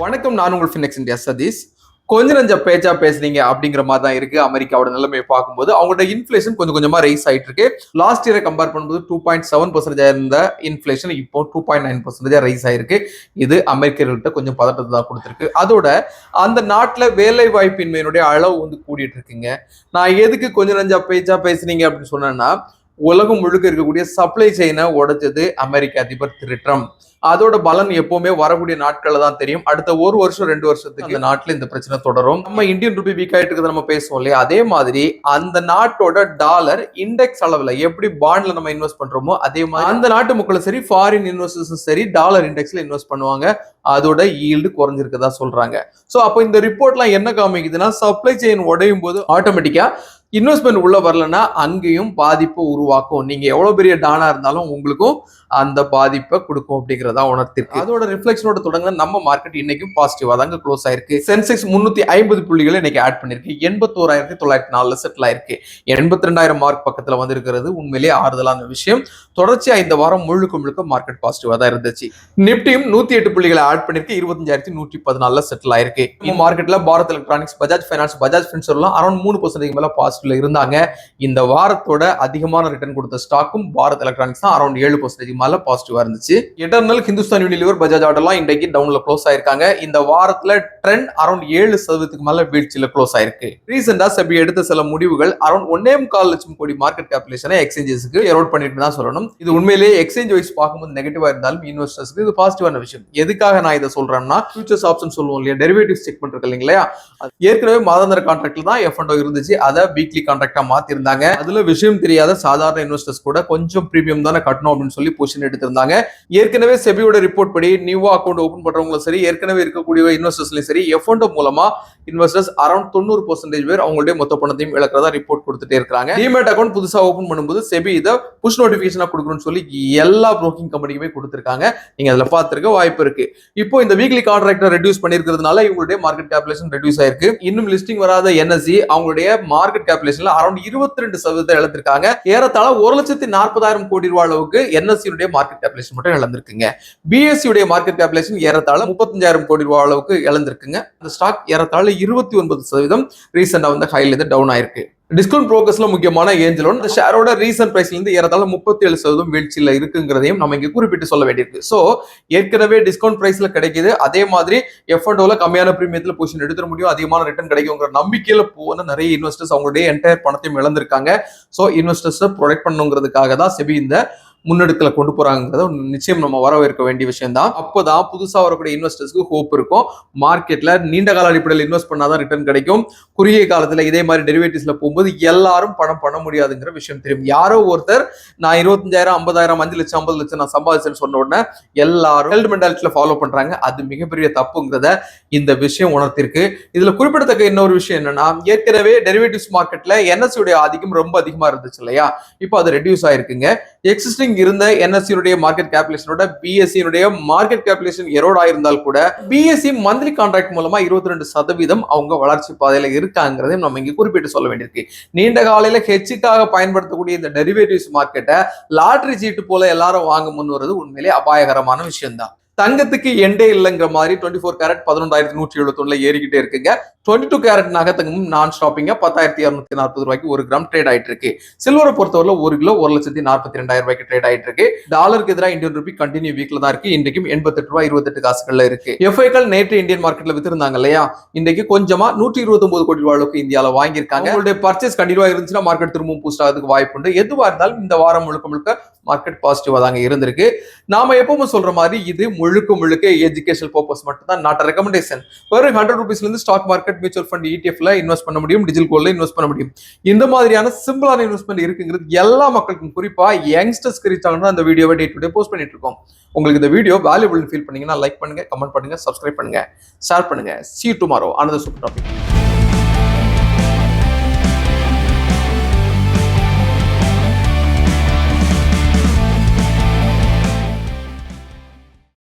வணக்கம் நான் உங்கள் ஃபினிக்ஸ் இந்தியா சதீஷ். கொஞ்சம் நஞ்ச பேச்சா பேசுறீங்க அப்படிங்கிற மாதிரி தான் இருக்கு. அமெரிக்காவோட நிலைமையை பார்க்கும்போது அவங்களோட இன்ஃபிளேஷன் கொஞ்சம் கொஞ்சமா ரைஸ் ஆயிட்டு இருக்கு. லாஸ்ட் இயரை கம்பேர் பண்ணும்போது டூ பாயிண்ட் செவன் பர்சன்டேஜ் இருந்த இன்ஃபிளேஷன் இப்போ two point nine percentage rise ஆயிருக்கு. இது அமெரிக்கர்கள்ட்ட கொஞ்சம் பதட்டத்தை தான் கொடுத்துருக்கு. அதோட அந்த நாட்டில் வேலை வாய்ப்பின்மையினுடைய அளவு வந்து கூடிட்டு இருக்குங்க. நான் எதுக்கு கொஞ்சம் நஞ்சா பேச்சா பேசுறீங்க அப்படின்னு சொன்னேன்னா உலகம் முழுக்க இருக்கக்கூடிய சப்ளை செயினை உடைச்சது அமெரிக்க அதிபர் திரு ட்ரம்ப். அதோட பலன் எப்பவுமே வரக்கூடிய நாட்கள்ல தான் தெரியும். அடுத்த ஒரு வருஷம் ரெண்டு வருஷத்துக்கு இந்த நாட்டுல இந்த பிரச்சனை தொடரும். நம்ம இந்தியன் ரூபி வீக் ஆயிட்டு இருக்கிறத நம்ம பேசுவோம் இல்லையா? அதே மாதிரி அந்த நாட்டோட டாலர் இண்டெக்ஸ் அளவுல எப்படி பாண்ட்ல நம்ம இன்வெஸ்ட் பண்றோமோ அதே மாதிரி அந்த நாட்டு மக்களும் சரி ஃபாரின் இன்வெஸ்டர்ஸும் சரி டாலர் இண்டெக்ஸ்ல இன்வெஸ்ட் பண்ணுவாங்க. அதோட ஈல்டு குறைஞ்சிருக்கதா சொல்றாங்க. ஸோ அப்போ இந்த ரிப்போர்ட்லாம் என்ன காமிக்குதுன்னா சப்ளை செயின் உடையும் போது ஆட்டோமேட்டிக்கா இன்வெஸ்ட்மெண்ட் உள்ள வரலன்னா அங்கேயும் பாதிப்பை உருவாக்கும். நீங்க எவ்வளவு பெரிய டானா இருந்தாலும் உங்களுக்கும் அந்த பாதிப்பை கொடுக்கும் அப்படிங்கிறதா உணர்த்திருக்கு. அதோட ரிஃப்ளெக்ஷனோட தொடங்க நம்ம மார்க்கெட் இன்னைக்கும் பாசிட்டிவா தாங்க க்ளோஸ் ஆயிருக்கு. சென்செக்ஸ் முன்னூத்தி ஐம்பது புள்ளிகளை இன்னைக்கு ஆட் பண்ணிருக்கு எண்பத்தோராயிரத்தி தொள்ளாயிரத்தி நாலுல செட்டில் ஆயிருக்கு. எண்பத்தி ரெண்டாயிரம் மார்க் பக்கத்துல வந்திருக்கிறது. உண்மையிலேயே ஆறுதலான விஷயம். தொடர்ச்சியா இந்த வாரம் முழுக்க முழுக்க மார்க்கெட் பாசிட்டிவா தான் இருந்துச்சு. நிப்டியும் நூத்தி எட்டு புள்ளிகளை ஆட் பண்ணிருக்கு இருபத்தஞ்சாயிரத்தி நூற்றி பதினாலுல செட்டில் ஆயிருக்கு. மார்க்கெட்ல பாரத் எலக்ட்ரானிக்ஸ் பஜாஜ் ஃபைனான்ஸ் பஜாஜ் ஃபின்சர்லாம் அரௌண்ட் மூணு பர்சன்டேஜ் மேல பாசிட்டிவ்ல இருந்தாங்க. இந்த வாரத்தோட அதிகமான ரிட்டர்ன் கொடுத்த ஸ்டாக்கும் பாரத் எலக்ட்ரானிக்ஸ் தான் அரௌண்ட் ஏழு பர்சன்டேஜ் மேல பாசிட்டிவா இருந்துச்சு. இன்டர்னல் ஹிந்துஸ்தான் யூனிலிவர் பஜாஜ் ஆர்டர்லாம் இன்றைக்கு டவுன்ல க்ளோஸ் ஆயிருக்காங்க. இந்த வாரத்துல ட்ரெண்ட் அரௌண்ட் ஏழு சதவீதத்துக்கு மேல வீழ்ச்சியில க்ளோஸ் ஆயிருக்கு. ரீசெண்டா செபி எடுத்த சில முடிவுகள் அரௌண்ட் ஒன்னே முக்கால் லட்சம் கோடி மார்க்கெட் கேபிலேஷனை எக்ஸ்சேஞ்சஸ்க்கு எரோட் பண்ணிட்டு தான் சொல்லணும். இது உண்மையிலேயே எக்ஸ்சேஞ்ச் வைஸ் பார்க்கும்போது நெகட்டிவா இருந்தாலும் இன்வெஸ்டர்ஸ்க்கு இது பாசிட்டிவான விஷயம். எதுக்காக நான் இதை சொல்றேன்னா ஃபியூச்சர்ஸ் ஆப்ஷன் சொல்லுவோம் இல்லையா? டெரிவேட்டிவ்ஸ் செக் பண்றது இல்லைங்களா? ஏற்கனவே மாதாந்திர கான்ட்ராக்ட்ல தான் எஃப் இருந்துச்சு. அதை வீக்லி கான்ட்ராக்டா மாத்திருந்தாங்க. அதுல விஷயம் தெரியாத சாதாரண இன்வெஸ்டர்ஸ் கூட கொஞ்சம் பிரீமியம் தானே கட்டணும் அப்படின்னு சொல்லி பொசிஷன் எடுத்திருந்தாங்க. ஏற்கனவே செபியோட ரிப்போர்ட் படி நியூவா அக்கௌண்ட் ஓபன் பண்றவங்களும் சரி ஏற்கனவே இருக்கக்கூடிய இன்வெஸ்டர்ஸ்லயும் சரி எஃப் மூலமா இன்வெஸ்டர்ஸ் அரௌண்ட் தொண்ணூறு பர்சன்டேஜ் பேர் அவங்களுடைய மொத்த பணத்தையும் இழக்கிறதா ரிப்போர்ட் கொடுத்துட்டே இருக்காங்க டிமேட் அக்கௌண்ட் புதுசா ஓபன் பண்ணும்போது செபி இதை புஷ் நோட்டிபிகேஷனா கொடுக்கணும்னு சொல்லி எல்லா ப்ரோக்கிங் கம்பெனிக்குமே கொடுத்துருக்காங்க. நீங்க அதுல பார்த்திருக்க வாய்ப்பு இருக்கு. இப்போ இந்த வீக்லி கான்ட்ராக்டை ரெடியூஸ் பண்ணிருக்கிறதுனால இவங்களுடைய மார்க்கெட் கேபிலேஷன் ரெடியூஸ் ஆயிருக்கு. இன்னும் லிஸ்டிங் வராத என்எஸ்சி அவங்களுடைய மார்க்கெட் கேபிலேஷன்ல அரௌண்ட் இருபத்தி ரெண்டு சதவீதம் இழந்திருக்காங்க. ஏறத்தாழ ஒரு லட்சத்தி நாற்பதாயிரம் கோடி ரூபாய் அளவுக்கு என்எஸ்சியுடைய மார்க்கெட் கேபிலேஷன் மட்டும் இழந்திருக்குங்க. பிஎஸ்சியுடைய மார்க்கெட் கேபிலேஷன் ஏறத்தாழ முப்பத்தஞ்சாயிரம் கோடி ரூபாய் அளவுக்கு இழந்திருக்குங்க. அந்த ஸ்டாக் ஏறத்தாழ இருபத்தி ஒன்பது சதவீதம் ரீசெண்டா வந்து ஹைல இருந்து டவுன் ஆயிருக்கு. டிஸ்கவுண்ட் ப்ரோக்கர்ஸ்ல முக்கியமான ஏஞ்சலோன் இந்த ஷேரோட ரீசன்ட் பிரைஸ்ல இருந்து ஏறத்தாழ முப்பத்தி ஏழு சதவீதம் வீழ்ச்சியில இருக்குங்கிறதையும் நம்ம இங்க குறிப்பிட்டு சொல்ல வேண்டியிருக்கு. ஸோ ஏற்கனவே டிஸ்கவுண்ட் பிரைஸ்ல கிடைக்குது. அதே மாதிரி எஃப் அண்ட் கம்மியான பிரீமியத்துல பொசிஷன் எடுத்துட முடியும். அதிகமான ரிட்டர்ன் கிடைக்குங்கிற நம்பிக்கையில போன நிறைய இன்வெஸ்டர்ஸ் அவங்களுடைய என்டையர் பணத்தையும் இழந்திருக்காங்க. ஸோ இன்வெஸ்டர்ஸை ப்ரொடெக்ட் பண்ணுங்கிறதுக்காக தான் செபி இந்த முன்னெடுக்கல கொண்டு போறாங்கிறத நிச்சயம் நம்ம வரவேற்க வேண்டிய விஷயம் தான் அப்போதான் புதுசாக வரக்கூடிய இன்வெஸ்டர்ஸ்க்கு ஹோப் இருக்கும். மார்க்கெட்ல நீண்ட கால அடிப்படையில் இன்வெஸ்ட் பண்ணாதான் ரிட்டர்ன் கிடைக்கும். குறுகிய காலத்தில் இதே மாதிரி டெரிவேட்டிவ்ஸ்ல போகும்போது எல்லாரும் பணம் பண்ண முடியாதுங்கிற விஷயம் தெரியும். யாரோ ஒருத்தர் நான் இருபத்தஞ்சாயிரம் ஐம்பதாயிரம் அஞ்சு லட்சம் ஐம்பது லட்சம் நான் சம்பாதிச்சேன்னு சொன்ன உடனே எல்லாரும் ஹெல்த் மென்டாலிட்டியில ஃபாலோ பண்றாங்க. அது மிகப்பெரிய தப்புங்கிறத இந்த விஷயம் உணர்த்திருக்கு. இதுல குறிப்பிடத்தக்க இன்னொரு விஷயம் என்னன்னா ஏற்கனவே டெரிவேட்டிவ்ஸ் மார்க்கெட்ல என்எஸ்சியுடைய ஆதிக்கம் ரொம்ப அதிகமா இருந்துச்சு இல்லையா? இப்போ அது ரெடியூஸ் ஆயிருக்குங்க. எக்ஸிஸ்டிங் இருந்த என்எஸ்சியுடைய மார்க்கெட் கேபிலேஷனோட பிஎஸ்சியுடைய மார்க்கெட் கேபிலேஷன் எரோட் ஆயிருந்தால் கூட பிஎஸ்சி மந்த்லி கான்ட்ராக்ட் மூலமா இருபத்தி ரெண்டு சதவீதம் அவங்க வளர்ச்சி பாதையில இருக்காங்கிறதையும் நம்ம இங்க குறிப்பிட்டு சொல்ல வேண்டியிருக்கு. நீண்ட காலையில ஹெச்சுக்காக பயன்படுத்தக்கூடிய இந்த டெரிவேட்டிவ்ஸ் மார்க்கெட்டை லாட்டரி சீட்டு போல எல்லாரும் வாங்க முன் வருது உண்மையிலே அபாயகரமான விஷயம் தான் தங்கத்துக்கு எண்டே இல்லைங்கிற மாதிரி டுவெண்ட்டி ஃபோர் கேரட் பதினொன்றாயிரத்தி நூற்றி எழுபத்தொன்னுல ஏறிக்கிட்டே இருக்குங்க. டுவெண்ட்டி டூ கேரட் நகத்தங்கமும் நான் ஷாப்பிங்க பத்தாயிரத்தி இரநூத்தி நாற்பது ரூபாய்க்கு ஒரு கிராம் ட்ரேட் ஆயிட்டு இருக்கு சில்வரை பொறுத்தவரை ஒரு கிலோ ஒரு லட்சத்தி நாற்பத்தி ரெண்டாயிரம் ரூபாய்க்கு ட்ரேட் ஆயிட்டு இருக்கு டாலருக்கு எதிராக இந்தியன் ரூபி கண்டினியூ வீக்ல தான் இருக்கு. இன்றைக்கும் எண்பத்தெட்டு ரூபாய் இருபத்தெட்டு காசுகள்ல இருக்கு. எஃப்ஐக்கள் நேற்று இந்தியன் மார்க்கெட்ல வித்திருந்தாங்க இல்லையா? இன்றைக்கு கொஞ்சமா நூற்றி இருபத்தி ஒன்பது கோடி ரூபாய் அளவுக்கு இந்தியாவில் வாங்கியிருக்காங்க. உங்களுடைய பர்ச்சேஸ் கண்டினியூவா இருந்துச்சுன்னா மார்க்கெட் திரும்பவும் பூஸ்ட் ஆகிறதுக்கு வாய்ப்பு உண்டு எதுவா இருந்தாலும் இந்த வாரம் முழுக்க முழுக்க மார்க்கெட் பாசிட்டிவாக தாங்க இருந்திருக்கு. நாம எப்பவும் சொல்ற மாதிரி இது முழுக்க முழுக்க எஜுகேஷன் பர்பஸ் மட்டும் தான் நாட் ரெக்கமெண்டேஷன் வெறும் ஹண்ட்ரட் ருபீஸ்ல இருந்து ஸ்டாக் மார்க்கெட் மியூச்சுவல் ஃபண்ட் இடிஎஃப்ல இன்வெஸ்ட் பண்ண முடியும் டிஜிட்டல் கோல்ல இன்வெஸ்ட் பண்ண முடியும். இந்த மாதிரியான சிம்பிளான இன்வெஸ்ட்மெண்ட் இருக்குங்கிறது எல்லா மக்களுக்கும். குறிப்பா யங்ஸ்டர்ஸ்க்கு ரீச் ஆகணும் அந்த வீடியோவை டே டு டே போஸ்ட் பண்ணிட்டு இருக்கோம். உங்களுக்கு இந்த வீடியோ வேல்யூபிள் ஃபீல் பண்ணீங்கன்னா லைக் பண்ணுங்க கமெண்ட் பண்ணுங்க சப்ஸ்கிரைப் பண்ணுங்க ஷேர் பண்ணுங்க. See tomorrow another super topic